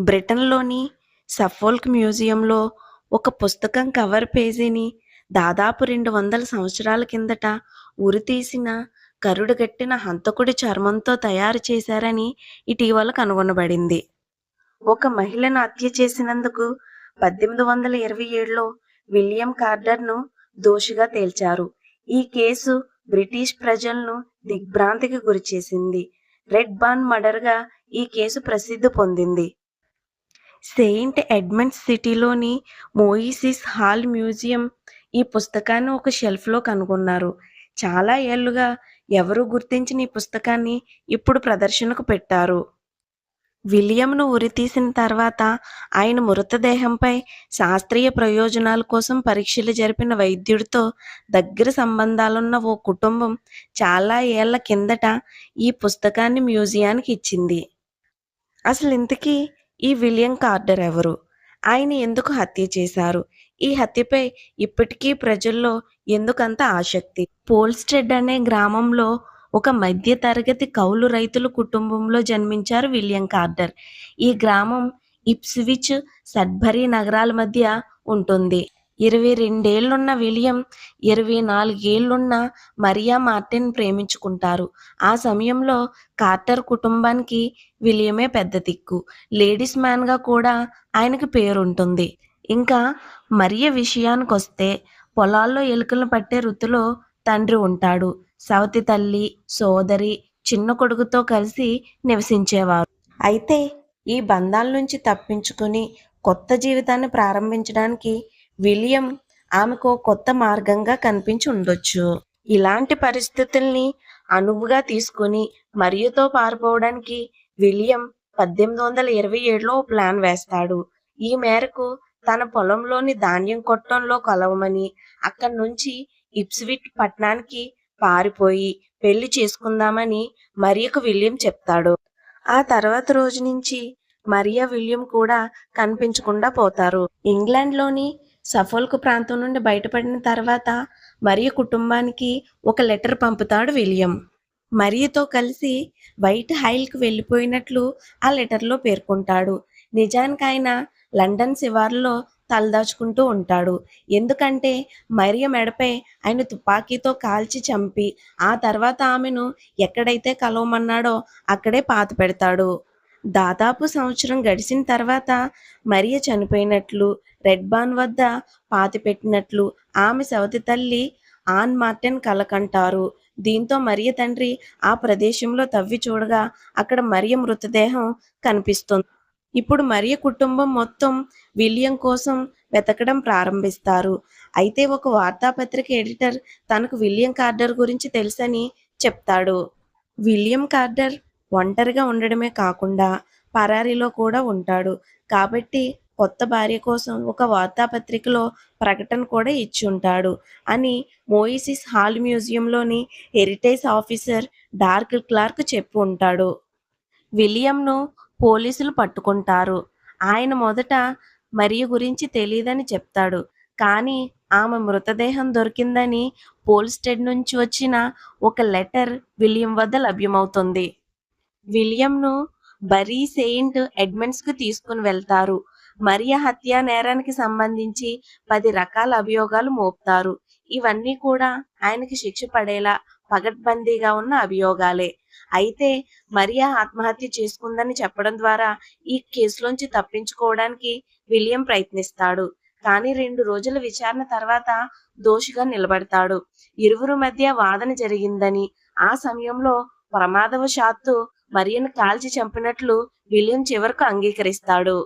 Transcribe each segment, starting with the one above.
బ్రిటన్లోని సఫోల్క్ మ్యూజియంలో ఒక పుస్తకం కవర్ పేజీని దాదాపు రెండు వందల సంవత్సరాల కిందట ఉరితీసిన కరుడుగట్టిన హంతకుడి చర్మంతో తయారు చేశారని ఇటీవల కనుగొనబడింది. ఒక మహిళను హత్య చేసినందుకు పద్దెనిమిది వందల ఇరవై ఏడులో విలియం కార్డర్ను దోషిగా తేల్చారు. ఈ కేసు బ్రిటిష్ ప్రజలను దిగ్భ్రాంతికి గురిచేసింది. రెడ్ బాన్ మర్డర్గా ఈ కేసు ప్రసిద్ధి పొందింది. సెయింట్ ఎడ్మండ్స్ సిటీలోని మోయిసిస్ హాల్ మ్యూజియం ఈ పుస్తకాన్ని ఒక షెల్ఫ్లో కనుగొన్నారు. చాలా ఏళ్ళుగా ఎవరూ గుర్తించిన ఈ పుస్తకాన్ని ఇప్పుడు ప్రదర్శనకు పెట్టారు. విలియంను ఉరితీసిన తర్వాత ఆయన మృతదేహంపై శాస్త్రీయ ప్రయోజనాల కోసం పరీక్షలు జరిపిన వైద్యుడితో దగ్గర సంబంధాలున్న ఓ కుటుంబం చాలా ఏళ్ళ కిందట ఈ పుస్తకాన్ని మ్యూజియానికి ఇచ్చింది. అసలు ఇంతకీ ఈ విలియం కార్డర్ ఎవరు? ఆయన ఎందుకు హత్య చేశారు? ఈ హత్యపై ఇప్పటికీ ప్రజల్లో ఎందుకంత ఆసక్తి? పోల్స్టెడ్ అనే గ్రామంలో ఒక మధ్య తరగతి కౌలు రైతుల కుటుంబంలో జన్మించారు విలియం కార్డర్. ఈ గ్రామం ఇప్స్విచ్ సడ్బరీ నగరాల మధ్య ఉంటుంది. ఇరవై రెండేళ్ళున్న విలియం ఇరవై నాలుగేళ్ళున్న మరియా మార్టిన్ ప్రేమించుకుంటారు. ఆ సమయంలో కార్టర్ కుటుంబానికి విలియమే పెద్ద దిక్కు. లేడీస్ మ్యాన్గా కూడా ఆయనకి పేరుంటుంది. ఇంకా మరియ విషయానికి వస్తే పొలాల్లో ఎలుకలను పట్టే వృత్తిలో తండ్రి ఉంటాడు. సవతి తల్లి సోదరి చిన్న కొడుకుతో కలిసి నివసించేవారు. అయితే ఈ బంధాల నుంచి తప్పించుకుని కొత్త జీవితాన్ని ప్రారంభించడానికి విలియం ఆమెకు కొత్త మార్గంగా కనిపించి ఉండొచ్చు. ఇలాంటి పరిస్థితుల్ని అనువుగా తీసుకుని మరియుతో పారిపోవడానికి విలియం పద్దెనిమిది వందల ఇరవై ఏడులో ఓ ప్లాన్ వేస్తాడు. ఈ మేరకు తన పొలంలోని ధాన్యం కొట్టంలో కలవమని అక్కడి నుంచి ఇప్స్విట్ పట్టణానికి పారిపోయి పెళ్ళి చేసుకుందామని మరియకు విలియం చెప్తాడు. ఆ తర్వాత రోజు నుంచి మరియా విలియం కూడా కనిపించకుండా పోతారు. ఇంగ్లాండ్లోని సఫోల్క్ ప్రాంతం నుండి బయటపడిన తర్వాత మరియు కుటుంబానికి ఒక లెటర్ పంపుతాడు విలియం. మరియతో కలిసి వైట్ హైల్కి వెళ్ళిపోయినట్లు ఆ లెటర్లో పేర్కొంటాడు. నిజానికి ఆయన లండన్ శివార్లో తలదాచుకుంటూ ఉంటాడు. ఎందుకంటే మరియ మెడపై ఆయన తుపాకీతో కాల్చి చంపి ఆ తర్వాత ఆమెను ఎక్కడైతే కలవమన్నాడో అక్కడే పాత పెడతాడు. దాదాపు సంవత్సరం గడిచిన తర్వాత మరియ చనిపోయినట్లు రెడ్ బాన్ వద్ద పాతిపెట్టినట్లు ఆమె సవతి తల్లి ఆన్ మార్టెన్ కలకంటారు. దీంతో మరియ తండ్రి ఆ ప్రదేశంలో తవ్వి చూడగా అక్కడ మరియ మృతదేహం కనిపిస్తుంది. ఇప్పుడు మరియ కుటుంబం మొత్తం విలియం కోసం వెతకడం ప్రారంభిస్తారు. అయితే ఒక వార్తాపత్రిక ఎడిటర్ తనకు విలియం కార్డర్ గురించి తెలుసని చెప్తాడు. విలియం కార్డర్ ఒంటరిగా ఉండడమే కాకుండా పరారీలో కూడా ఉంటాడు. కాబట్టి కొత్త భార్య కోసం ఒక వార్తాపత్రికలో ప్రకటన కూడా ఇచ్చి ఉంటాడు అని మోయిసిస్ హాల్ మ్యూజియంలోని హెరిటేజ్ ఆఫీసర్ డార్క్ క్లార్క్ చెప్పు ఉంటాడు. విలియంను పోలీసులు పట్టుకుంటారు. ఆయన మొదట మరియు గురించి తెలియదని చెప్తాడు. కానీ ఆమె మృతదేహం దొరికిందని పోల్స్టెడ్ నుంచి వచ్చిన ఒక లెటర్ విలియం వద్ద లభ్యమవుతుంది. విలియంను బరీ సెయింట్ ఎడ్మండ్స్కు తీసుకుని వెళ్తారు. మరియ హత్య నేరానికి సంబంధించి పది రకాల అభియోగాలు మోపుతారు. ఇవన్నీ కూడా ఆయనకి శిక్ష పడేలా పగడ్బందీగా ఉన్న అభియోగాలే. అయితే మరియా ఆత్మహత్య చేసుకుందని చెప్పడం ద్వారా ఈ కేసులోంచి తప్పించుకోవడానికి విలియం ప్రయత్నిస్తాడు. కానీ రెండు రోజుల విచారణ తర్వాత దోషిగా నిలబడతాడు. ఇరువురు మధ్య వాదన జరిగిందని ఆ సమయంలో ప్రమాదవశాత్తు మరియను కాల్చి చంపినట్లు విలియం చివరకు అంగీకరిస్తాడు.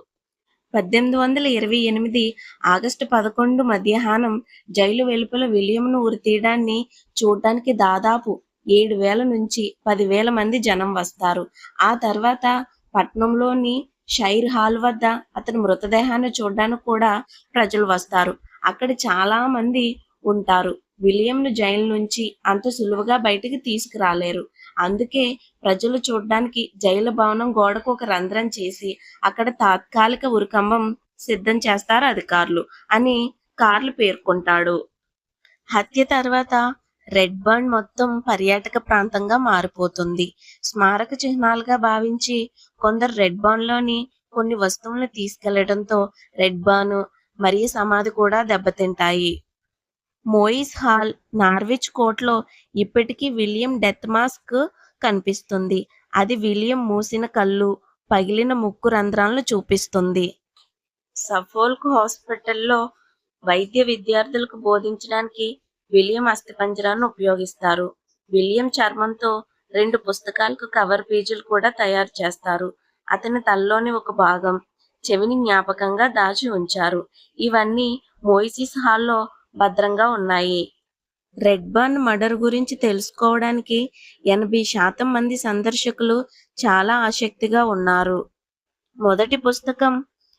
పద్దెనిమిది వందల ఇరవై ఎనిమిది ఆగస్టు పదకొండు మధ్యాహ్నం జైలు వెలుపల విలియంను ఉరితీయడాన్ని చూడడానికి దాదాపు ఏడు వేల నుంచి పదివేల మంది జనం వస్తారు. ఆ తర్వాత పట్నంలోని షైర్ హాల్ వద్ద అతని మృతదేహాన్ని చూడడానికి కూడా ప్రజలు వస్తారు. అక్కడ చాలా మంది ఉంటారు. విలియంను జైలు నుంచి అంత సులువుగా బయటికి తీసుకురాలేరు. అందుకే ప్రజలు చూడడానికి జైలు భవనం గోడకు ఒక రంధ్రం చేసి అక్కడ తాత్కాలిక ఉరికంబం సిద్ధం చేస్తారు అధికారులు అని కార్లు పేర్కొంటాడు. హత్య తర్వాత రెడ్ బర్న్ మొత్తం పర్యాటక ప్రాంతంగా మారిపోతుంది. స్మారక చిహ్నాలుగా భావించి కొందరు రెడ్ బర్న్లోని కొన్ని వస్తువులను తీసుకెళ్ళడంతో రెడ్ బర్న్ మరియు సమాధి కూడా దెబ్బతింటాయి. మోయిస్ హాల్ నార్విచ్ కోర్ట్లో ఇప్పటికీ విలియం డెత్ మాస్క్ కనిపిస్తుంది. అది విలియం మూసిన కళ్ళు పగిలిన ముక్కు రంధ్రాలను చూపిస్తుంది. సఫోల్క్ హాస్పిటల్లో వైద్య విద్యార్థులకు బోధించడానికి విలియం అస్థిపంజరాన్ని ఉపయోగిస్తారు. విలియం చర్మంతో రెండు పుస్తకాలకు కవర్ పేజీలు కూడా తయారు చేస్తారు. అతని తలలోని ఒక భాగం చెవిని జ్ఞాపకంగా దాచి ఉంచారు. ఇవన్నీ మోయిసిస్ హాల్లో భద్రంగా ఉన్నాయి. రెడ్ బర్న్ మర్డర్ గురించి తెలుసుకోవడానికి ఎనభై శాతం మంది సందర్శకులు చాలా ఆసక్తిగా ఉన్నారు. మొదటి పుస్తకం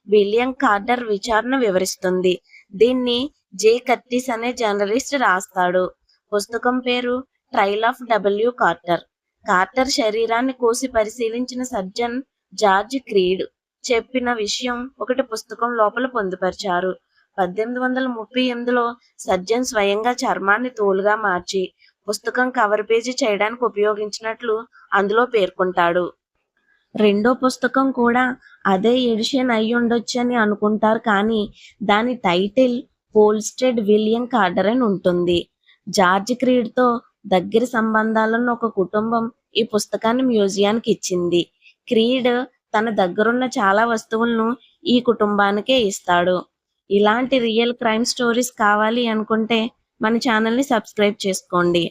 విలియం కార్టర్ విచారణ వివరిస్తుంది. దీన్ని జే కర్టిస్ అనే జర్నలిస్ట్ రాస్తాడు. పుస్తకం పేరు trail of W Carter. Carter శరీరాన్ని కోసి పరిశీలించిన సర్జన్ జార్జ్ క్రీడ్ చెప్పిన విషయం ఒకటి పుస్తకం లోపల పొందుపరిచారు. పద్దెనిమిది వందల ముప్పై ఎనిమిదిలో సర్జన్ స్వయంగా చర్మాన్ని తోలుగా మార్చి పుస్తకం కవర్ పేజీ చేయడానికి ఉపయోగించినట్లు అందులో పేర్కొంటాడు. రెండో పుస్తకం కూడా అదే ఎడిషన్ అయి ఉండొచ్చని అనుకుంటారు కానీ దాని టైటిల్ పోల్స్టెడ్ విలియం కార్డర్ అని ఉంటుంది. జార్జ్ క్రీడ్తో దగ్గర సంబంధాలను ఒక కుటుంబం ఈ పుస్తకాన్ని మ్యూజియానికి ఇచ్చింది. క్రీడ్ తన దగ్గరున్న చాలా వస్తువులను ఈ కుటుంబానికే ఇస్తాడు. ఇలాంటి రియల్ క్రైమ్ స్టోరీస్ కావాలి అనుకుంటే మన ఛానల్ని సబ్స్క్రైబ్ చేసుకోండి.